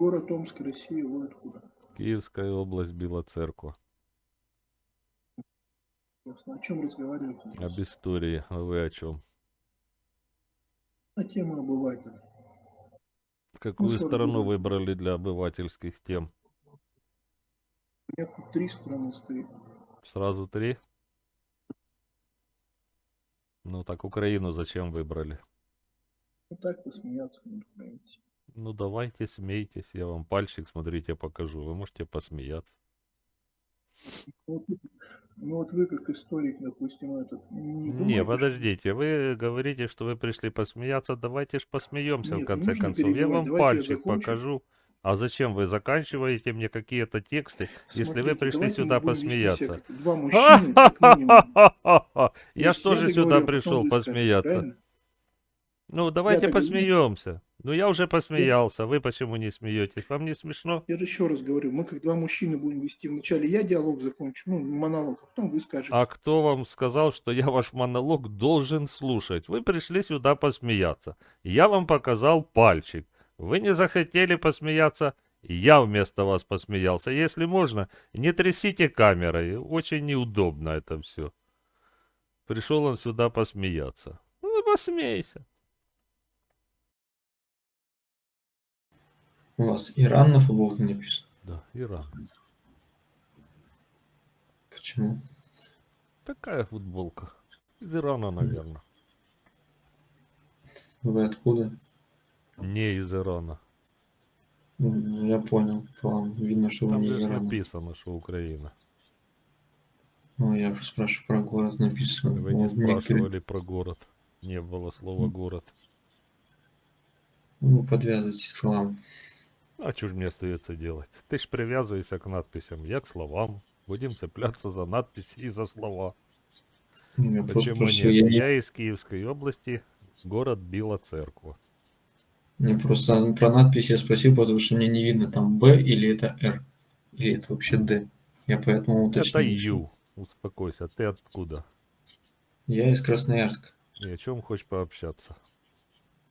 Город Омск, Россия, вы откуда? Киевская область, Біла Церква. Ясно. О чем разговариваете? здесь? Об истории. А вы о чем? На тему обывателя. Какую сорок сторону выбрали для обывательских тем? У меня тут три страны стоит. Сразу три? Ну так Украину зачем выбрали? Ну так посмеяться над украинцами. Ну давайте смейтесь, я вам пальчик, смотрите, покажу. Вы можете посмеяться. Ну вот, вы как историк, допустим, этот... Не, Не, думаете, что- подождите, вы говорите, что вы пришли посмеяться, давайте ж посмеемся в Нет, не конце концов. Я вам давайте я пальчик закончу. покажу. А зачем вы заканчиваете мне какие-то тексты, если вы Смотрите, пришли сюда посмеяться? Два мужчины. Я То ж есть тоже договорю, сюда пришел посмеяться. Ну, давайте посмеемся. Ну, я уже посмеялся, вы почему не смеетесь? Вам не смешно? Я же еще раз говорю, мы как два мужчины будем вести. Вначале я диалог закончу, ну, монолог, а потом вы скажете. А кто вам сказал, что я ваш монолог должен слушать? Вы пришли сюда посмеяться. Я вам показал пальчик. Вы не захотели посмеяться, я вместо вас посмеялся. Если можно, не трясите камерой. Очень неудобно это все. Пришел он сюда посмеяться. Ну, посмейся. У вас Иран на футболке написано. Да, Иран. Почему? Такая футболка. Из Ирана, наверное. Вы откуда? Не из Ирана. Ну, Я понял. По вам видно, что вы Там не же из Ирана. написано, что Украина. Ну, я спрашиваю про город написано. Вы не некоторые- спрашивали про город. Не было слова город. Ну, подвязывайтесь к словам. А что ж мне остается делать? Ты ж привязывайся к надписям, я к словам. Будем цепляться за надписи и за слова. Ну, Я просто Почему нет? я, Я из Киевской области, город Біла Церква. не просто про надпись я спросил, потому что мне не видно, там Б или это Р, или это вообще Д. Я поэтому уточнил. Это. Ю. Успокойся, ты откуда? Я из Красноярска. И о чем хочешь пообщаться?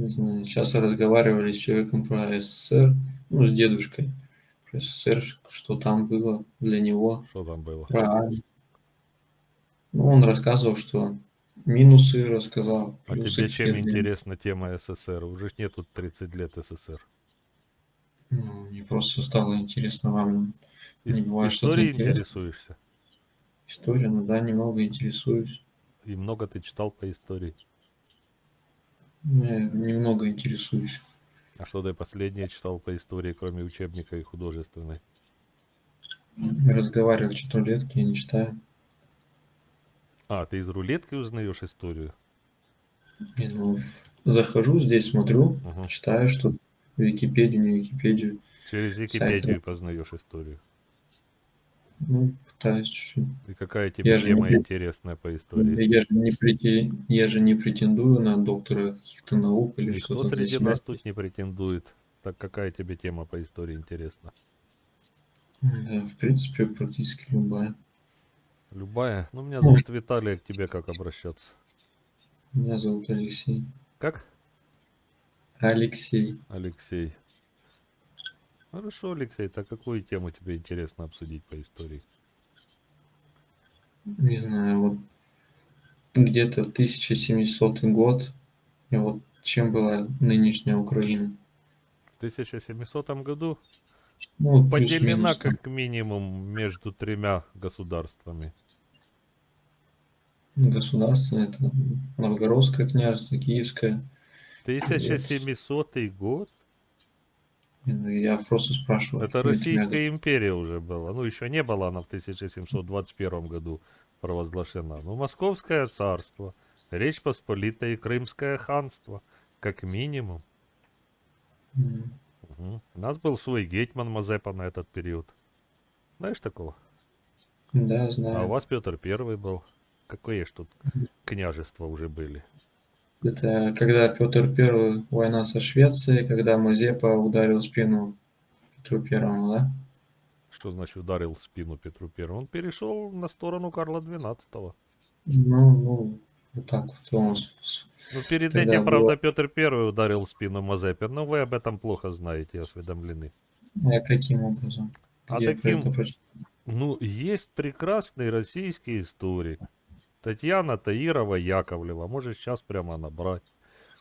Не знаю, сейчас разговаривали с человеком про СССР, ну, с дедушкой. Про СССР, что там было для него. Что там было? про армию. Ну, он рассказывал, что минусы рассказал, А тебе чем интересна тема СССР? Уже ж нету 30 лет СССР. Ну, мне просто стало интересно вам. Ис- Не бывает Историей интересное. интересуешься? История, ну да, немного интересуюсь. И много ты читал по истории. Я немного интересуюсь. А что ты последнее читал по истории, кроме учебника и художественной? Разговаривать что рулетки я не читаю. А, ты из рулетки узнаешь историю? Не, ну, захожу здесь, смотрю, Мгм. читаю, что Википедию, не Википедию. Через Сайты. Википедию познаешь историю. Ну, пытаюсь чуть-чуть. И какая тебе Я тема не- интересная по истории? Я же не, прети- я же не претендую на доктора каких-то наук или Никто что-то для среди себя. нас тут не претендует. Так какая тебе тема по истории интересна? Да, в принципе, практически любая. Любая. Ну, меня зовут Виталий, к тебе как обращаться? Меня зовут Алексей. Как? Алексей. Алексей. Хорошо, Алексей, так какую тему тебе интересно обсудить по истории? Не знаю, вот где-то 1700 год. И вот чем была нынешняя Украина? В 1700 году Ну, поделена как минимум между тремя государствами. Государство это Новгородское княжество, Киевское. 1700 год? Я просто спрашиваю. Это Российская империя уже была. Ну, еще не была она в 1721 году провозглашена. Ну, Московское царство, Речь Посполитая и Крымское ханство, как минимум. М, Мгм. У нас был свой гетьман Мазепа на этот период. Знаешь такого? Да, А знаю. у вас Петр Первый был. Какие ж тут княжества уже были? Это когда Петр Первый, война со Швецией, когда Мазепа ударил спину Петру Первому, да? Что значит ударил спину Петру Первому? Он перешел на сторону Карла XII. Ну, ну, вот так вот. Он Ну, перед Тогда этим, правда, было- Петр Первый ударил спину Мазепе, но вы об этом плохо знаете осведомлены. А каким образом? А Где про таким-? Ну, есть прекрасный российский историк. Татьяна Таирова Яковлева. Можешь сейчас прямо набрать.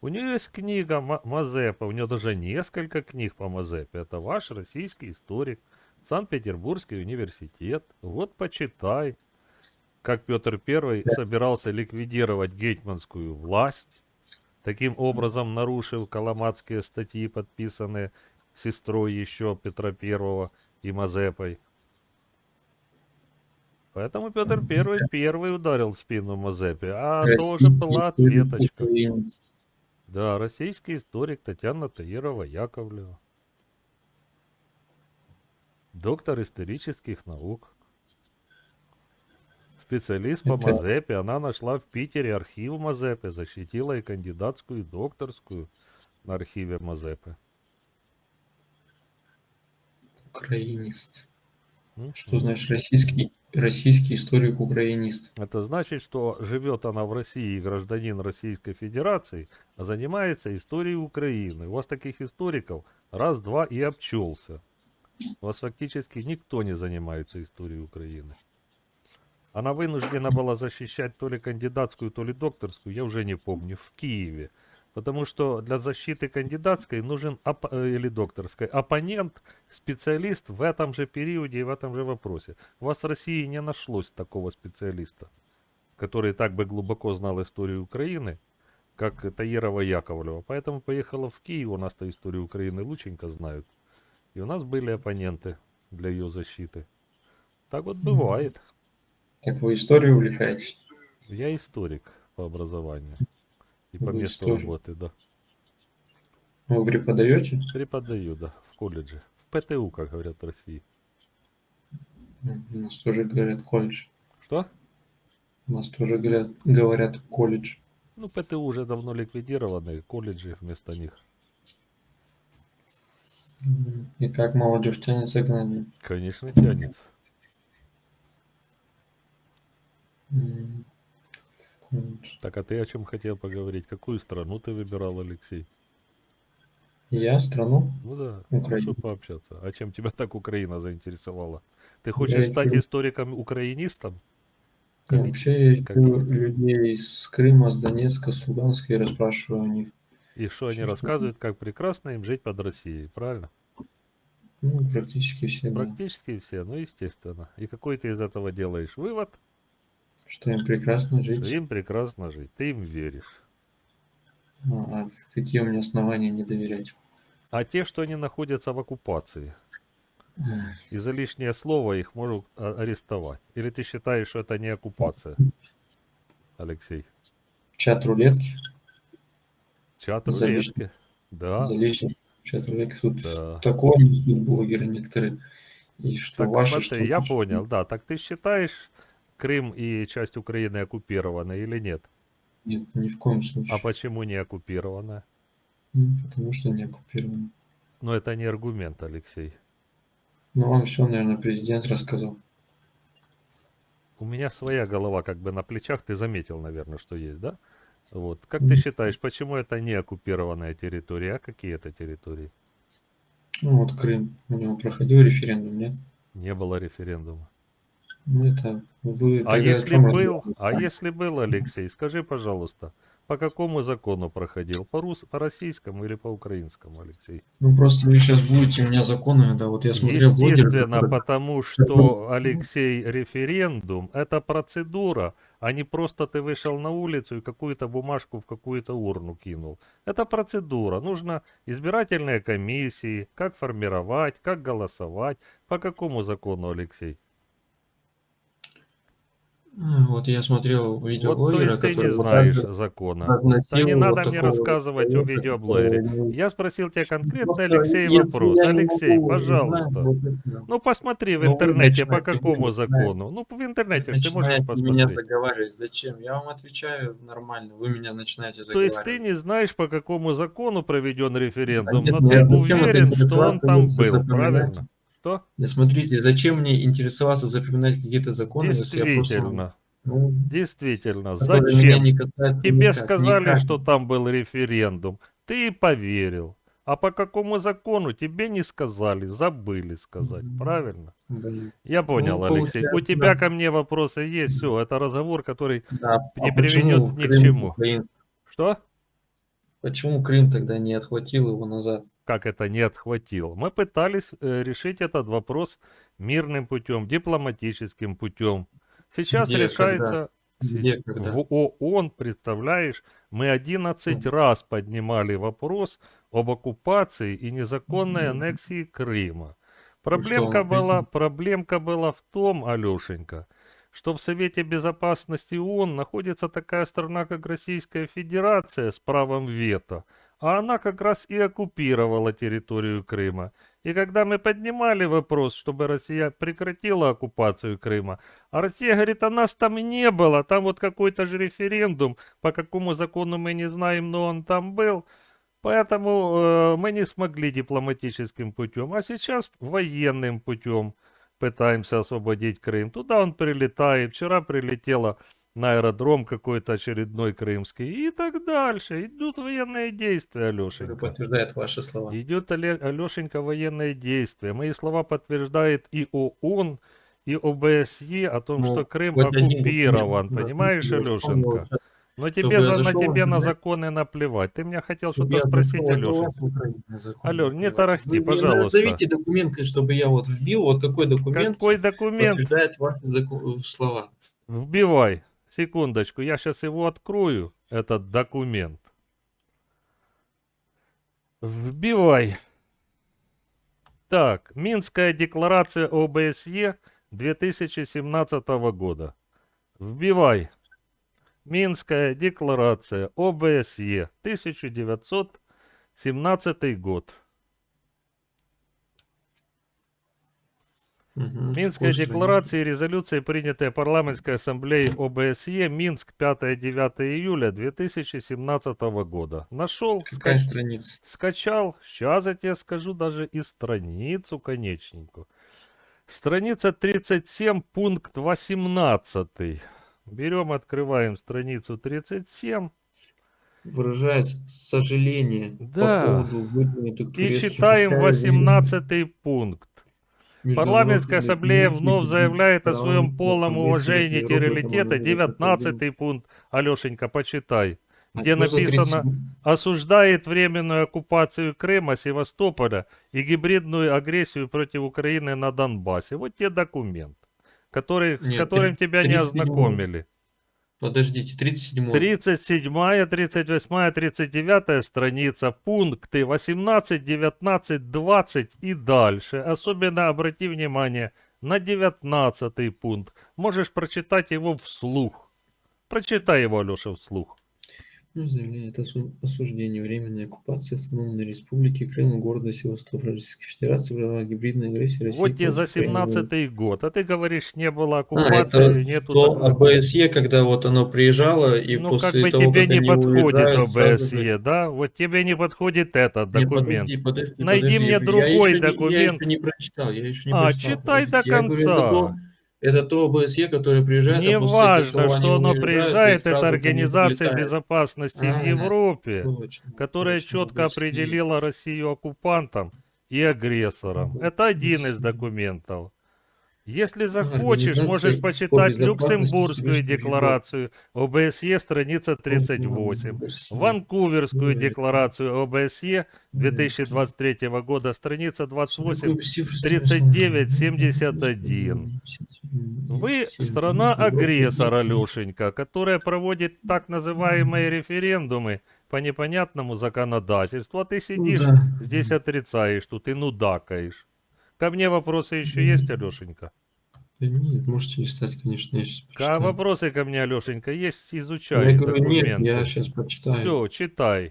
У нее есть книга Ма- Мазепа. У нее даже несколько книг по Мазепе. Это ваш российский историк. Санкт-Петербургский университет. Вот почитай. Как Петр I собирался ликвидировать гетьманскую власть. Таким образом нарушив каламатские статьи, подписанные сестрой еще Петра I и Мазепой. Поэтому Петр Первый первый ударил в спину Мазепе, а тоже была ответочка. Да, российский историк Татьяна Таирова Яковлева. Доктор исторических наук. Специалист по Это- Мазепе. Она нашла в Питере архив Мазепы, защитила и кандидатскую, и докторскую на архиве Мазепы. Украинист. Что значит российский, российский историк-украинист? Это значит, что живет она в России, гражданин Российской Федерации, а занимается историей Украины. У вас таких историков раз-два и обчелся. У вас фактически никто не занимается историей Украины. Она вынуждена была защищать то ли кандидатскую, то ли докторскую, я уже не помню, в Киеве. Потому что для защиты кандидатской нужен э, или докторской оппонент, специалист в этом же периоде и в этом же вопросе. У вас в России не нашлось такого специалиста, который так бы глубоко знал историю Украины, как Таирова Яковлева. Поэтому поехала в Киев, у нас-то историю Украины лученько знают. И у нас были оппоненты для ее защиты. Так вот бывает. Так вы историей увлекаетесь? Я историк по образованию. И по Вы месту работы, да. Вы преподаете? Преподаю, да, в колледже. В ПТУ, как говорят в России. У нас тоже говорят колледж. Что? У нас тоже говорят, говорят колледж. Ну, ПТУ уже давно ликвидированы, колледжи вместо них. И как молодежь тянется к знанию. Конечно, тянет. М, в колледж. Так, а ты о чем хотел поговорить? Какую страну ты выбирал, Алексей? Я страну? Ну да, Украину. чтобы пообщаться. А чем тебя так Украина заинтересовала? Ты хочешь Я стать ищу- историком-украинистом? Как- вообще я ищу как- людей с Крыма, с Донецка, с Луганска и расспрашиваю о них. И что они рассказывают, как прекрасно им жить под Россией, правильно? Ну, практически все, да. Практически все, ну естественно. И какой ты из этого делаешь вывод? Что им прекрасно Что жить. им прекрасно жить, ты им веришь. Ну, а какие у меня основания не доверять? А те, что они находятся в оккупации, и за лишнее слово их могут а- арестовать. Или ты считаешь, что это не оккупация, Алексей? Чат рулетки? Чат За рулетки? Да. За лишний чат рулетки. Тут Да. такое несут блогеры некоторые. И что Так ваши, смотри, что я наши. понял, да. Так ты считаешь Крым и часть Украины оккупированы или нет? Нет, ни в коем случае. А почему не оккупированы? М, Потому что не оккупировано. Но это не аргумент, Алексей. Ну, вам все, наверное, президент рассказал. У меня своя голова как бы на плечах, ты заметил, наверное, что есть, да? Вот. Как ты Мгм. считаешь, почему это не оккупированная территория, а какие это территории? Ну, вот Крым. У него проходил референдум, нет? Не было референдума. Ну, это вы А если был, а если был, Алексей, скажи, пожалуйста, по какому закону проходил? По, рус, по российскому или по украинскому, Алексей? Ну, просто вы сейчас будете меня законами, да, вот я смотрел блогеры, Естественно, которые- потому что, Алексей, референдум – это процедура, а не просто ты вышел на улицу и какую-то бумажку в какую-то урну кинул. Это процедура. Нужно избирательные комиссии, как формировать, как голосовать. По какому закону, Алексей? А, Вот я смотрел Вот, то видеоблогера, есть ты не вот знаешь закона. Да не вот надо мне такого рассказывать о видеоблогере. Я спросил тебя конкретно, Алексей, вопрос. Алексей, пожалуйста. вот Ну, посмотри в Ну, интернете, по какому закону. Ну, в интернете ты можешь начинаете меня посмотреть. заговаривать. Зачем? Я вам отвечаю нормально. Вы меня начинаете То есть заговаривать. ты не знаешь, по какому закону проведен референдум, нет, но ну ты уверен, что он там был, правильно? Что? Да смотрите, зачем мне интересоваться, запоминать какие-то законы, если я просто... Действительно, ну, действительно. Зачем? не касаются Тебе никак, сказали, никак. что там был референдум. Ты поверил. А по какому закону тебе не сказали, забыли сказать, Мгм. правильно? Блин. Я понял, Ну, Алексей. У тебя да. ко мне вопросы есть, все, это разговор, который... Да, не а приведет ни к Крым чему. украин- Что? Почему Крым тогда не отхватил его назад? Как это не отхватил. Мы пытались э, решить этот вопрос мирным путем, дипломатическим путем. Сейчас Где, решается Где, се- когда? в ООН, представляешь, мы 11 раз поднимали вопрос об оккупации и незаконной аннексии Крыма. что, Проблемка была, проблемка была в том, Алешенька, что в Совете Безопасности ООН находится такая страна, как Российская Федерация с правом вето, а она как раз и оккупировала территорию Крыма. И когда мы поднимали вопрос, чтобы Россия прекратила оккупацию Крыма, а Россия говорит, а нас там и не было, там вот какой-то же референдум, по какому закону мы не знаем, но он там был, поэтому э, мы не смогли дипломатическим путем, а сейчас военным путем пытаемся освободить Крым. Туда он прилетает, вчера прилетело на аэродром какой-то очередной крымский и так дальше. Идут военные действия, Алешенька. подтверждает ваши слова. Идет, Алешенька, военные действия. Мои слова подтверждает и ООН, и ОБСЕ о том, Ну, что Крым один оккупирован. документ, Понимаешь, да, Алешенька? Но тебе за, на зашел в тебе на законы наплевать. Ты меня хотел что-то спросить, Алеша. Алё, не тарахти, Вы пожалуйста. Назовите документ, чтобы я вот вбил, вот какой документ Какой документ? подтверждает ваши слова. Вбивай. Секундочку, я сейчас его открою, этот документ. Вбивай. Так, Минская декларация ОБСЕ 2017 года. Вбивай. Минская декларация ОБСЕ 1917 год. Мгм. Минская декларация и резолюция, принятая парламентской ассамблеей ОБСЕ, Минск, 5-9 июля 2017 года. Нашел, Какая скач- страница? скачал, сейчас я тебе скажу даже и страницу конечненькую. Страница 37, пункт 18. Берем, открываем страницу 37 Выражает сожаление Да. по поводу выдвинутых и читаем официальных 18 пункт. Парламентская ассамблея вновь заявляет о своем полном уважении терроритета. Коммунизма, 19 пункт. Алешенька, почитай. А где написано 37? осуждает временную оккупацию Крыма, Севастополя и гибридную агрессию против Украины на Донбассе. Вот те документ, который, с Нет, которым тебя не 37. ознакомили. Подождите, 37 37, 38, 39 страница, пункты 18, 19, 20 и дальше. Особенно обрати внимание на 19 пункт. Можешь прочитать его вслух. Прочитай его, Алеша, вслух. Ну, заявляет осу- осуждение временной оккупации автономной республики Крым и города Севастополь Российской Федерации в гибридной агрессии России. Вот тебе за против Украины. 17 год. А ты говоришь, не было А, оккупации, это нету... то ОБСЕ, когда вот оно приезжало, и ну, после как бы того, тебе как не они подходит уезжают, сразу же- да? Вот тебе не подходит этот документ. подожди, подожди, Найди подожди, мне я другой еще не- я документ. еще не прочитал, я еще не А, прочитал. читай до подождите. Я говорю, это то- ОБСЕ, которое приезжает, Не а после важно, этого что оно приезжает, это Организация безопасности в Ага. Европе, Точно, которая точно, четко ОБСЕ. определила Россию оккупантом и агрессором. Это один из документов. Если Ну, захочешь, можешь по почитать Люксембургскую декларацию ОБСЕ, страница 38. Ванкуверскую Ну, декларацию ОБСЕ 2023 года, страница 28, 39, 71. Вы страна-агрессор, Алешенька, которая проводит так называемые референдумы по непонятному законодательству, а ты сидишь здесь отрицаешь, тут и нудакаешь. Ко мне вопросы еще есть, Алешенька? Нет, можете листать, конечно, я сейчас Ка- почитаю. вопросы ко мне, Алешенька, есть, изучай Я говорю, нет, документы. я сейчас почитаю. Все, читай.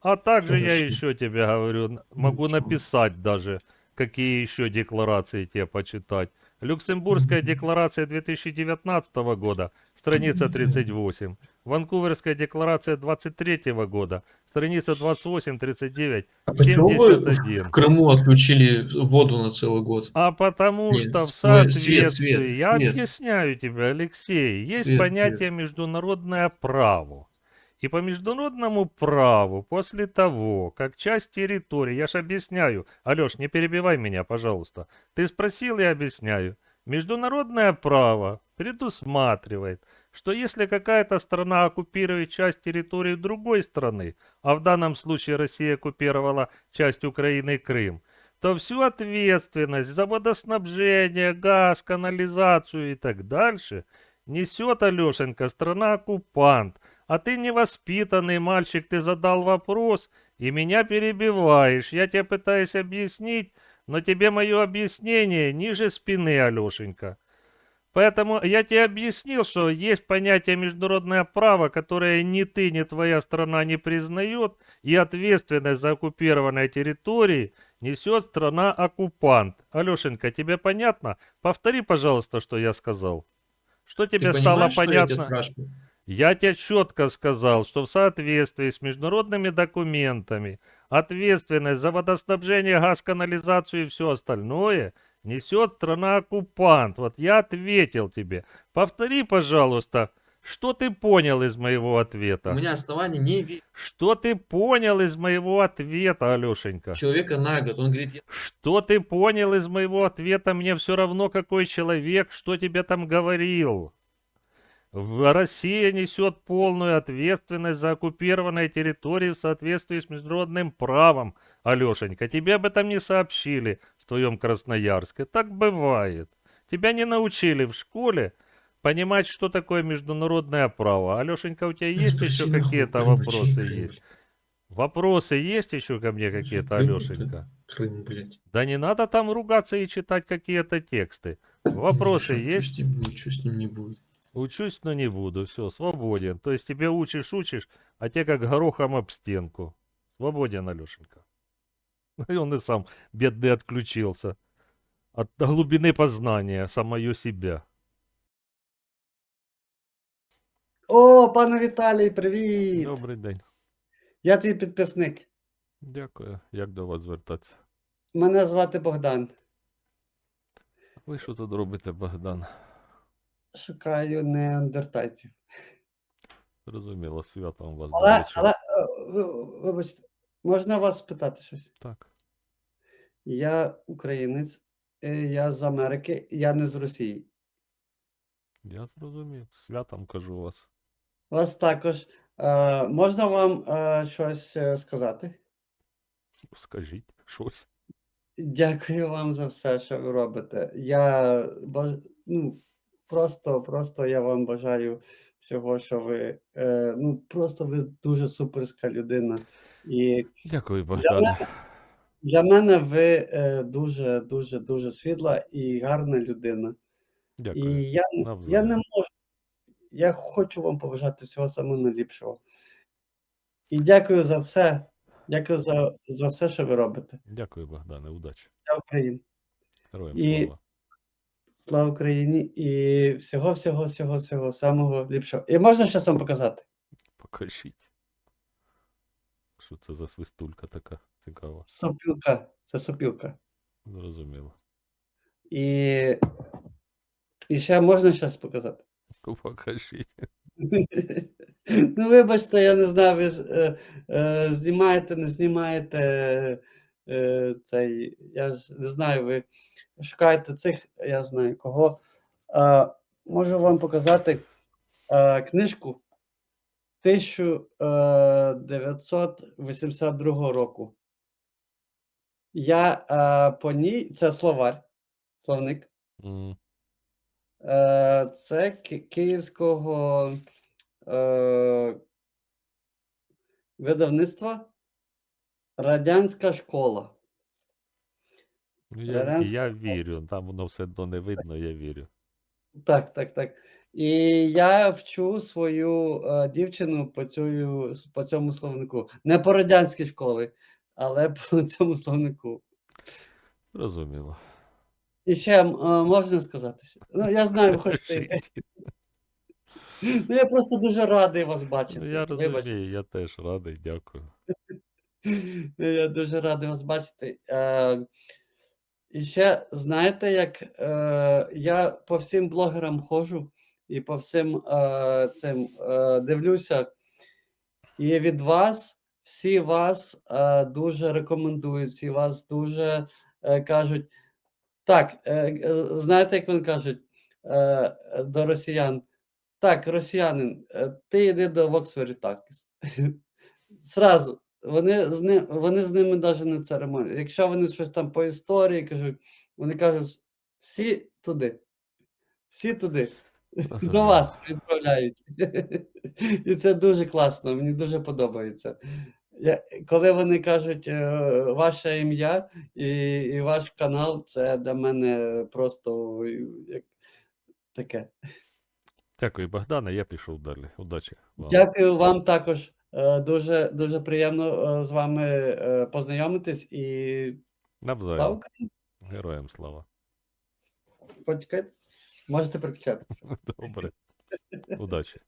А также я Хорошо. еще тебе говорю, могу Хорошо. написать даже, какие еще декларации тебе почитать. Люксембургская декларация 2019 года, страница 38. Ванкуверская декларация 23 года, страница 28-39. А почему вы в- 71. Крыму отключили воду на целый год? А потому Нет, что в свет, соответствии, свет, я свет. объясняю тебе, Алексей, есть Свет, понятие международное право. И по международному праву, после того, как часть территории, я ж объясняю, Алеш, не перебивай меня, пожалуйста. Ты спросил, я объясняю. Международное право предусматривает, что если какая-то страна оккупирует часть территории другой страны, а в данном случае Россия оккупировала часть Украины и Крым, то всю ответственность за водоснабжение, газ, канализацию и так дальше несет Алешенька страна-оккупант. А ты невоспитанный мальчик, ты задал вопрос и меня перебиваешь. Я тебе пытаюсь объяснить, но тебе мое объяснение ниже спины, Алешенька. Поэтому я тебе объяснил, что есть понятие международное право, которое ни ты, ни твоя страна не признает, и ответственность за оккупированные территории несет страна-оккупант. Алешенька, тебе понятно? Повтори, пожалуйста, что я сказал. Что тебе Ты стало что я тебя понятно? Я тебе четко сказал, что в соответствии с международными документами ответственность за водоснабжение, газ, канализацию и все остальное несет страна-оккупант. Вот я ответил тебе. Повтори, пожалуйста, что ты понял из моего У ответа? меня основания не верить Что ты понял из моего ответа, Алешенька? человека на год. Он говорит, я Что ты понял из моего ответа? Мне все равно, какой человек, что тебе там говорил. Россия несет полную ответственность за оккупированные территории в соответствии с международным правом. Алешенька, тебе об этом не сообщили в твоем Красноярске. Так бывает. Тебя не научили в школе понимать, что такое международное право. Алешенька, у тебя есть «Ну, еще какие-то вопросы? Есть? Вопросы есть еще ко мне какие-то, Алешенька? Крым, блядь. Да не надо там ругаться и читать какие-то тексты. Вопросы Ничего, есть? Что с ним не будет. Учусь, но не буду. Все, свободен. То есть тебе учишь, учишь, а те как горохом об стенку. Свободен, Алешенька. И он и сам, бедный, отключился. От глубины познания самое себя. О, пане Віталій, привіт! Добрий день. Я твій підписник. Дякую. Як до вас звертатися? Мене звати Богдан. Ви що тут робите, Богдан? Шукаю неандертальців. Зрозуміло, святом вас Але, але е, ви- вибачте, можна вас спитати щось? Так. Я українець, е, я з Америки, я не з Росії. Я зрозумів. Святом кажу вас. Вас також. Е, можна вам е, щось е, сказати? Скажіть щось. Дякую вам за все, що ви робите. Я баж... ну, просто, просто я вам бажаю всього, що ви. Е, ну, просто ви дуже суперська людина. І Дякую, Богдане. для мене ви е, дуже, дуже, дуже світла і гарна людина. Дякую. І я, я не можу. Я хочу вам побажати всього самого найліпшого. І дякую за все. Дякую за, за все, що ви робите. Дякую, Богдане. Удачі. Я Україна. Героям І- слава. Слава Україні і всього, всього, всього, всього самого ліпшого. І можна щось вам показати? Покажіть. Що це за свистулька така цікава? Сопілка. Це сопілка. Зрозуміло. І, і ще можна щось показати? Покажіть. Ну, вибачте, я не знаю, ви е, е, знімаєте, не знімаєте е, цей. Я ж не знаю, ви шукаєте цих, я знаю кого. Е, можу вам показати е, книжку 1982 року. Я е, по ній, це словарь, словник. М, Е, Це ки- київського е, видавництва Радянська школа. ну, Я, Радянська я вірю. Там воно все одно не видно, я вірю. Так, так, так. І я вчу свою е, дівчину по, цю, по цьому словнику. Не по радянській школі, але по цьому словнику. Зрозуміло. І ще е, можна сказати? Ну, я знаю, хочете. Ну, я просто дуже радий вас бачити. Ну, я Вибачте. я теж радий, дякую. Я дуже радий вас бачити. Е, і ще знаєте, як е, я по всім блогерам ходжу і по всім е, цим е, дивлюся. І від вас всі вас е, дуже рекомендують, всі вас дуже е, кажуть. Так, е, е, знаєте, як вони кажуть е, до росіян? Так, росіянин, е, ти йди до Vox Veritatis. Зразу. Вони з, ним, вони з ними навіть не церемонять. Якщо вони щось там по історії кажуть, вони кажуть, всі туди. Всі туди. До вас відправляють. І це дуже класно, мені дуже подобається. Я, коли вони кажуть е, ваше ім'я і, і ваш канал, це для мене просто як таке. Дякую, Богдане, я пішов далі. Удачі вам. Дякую вам також. Е, Дуже дуже приємно е, з вами познайомитись і Навзаєм. Героям слава. Почекайте. Можете переключати. Добре. Удачі.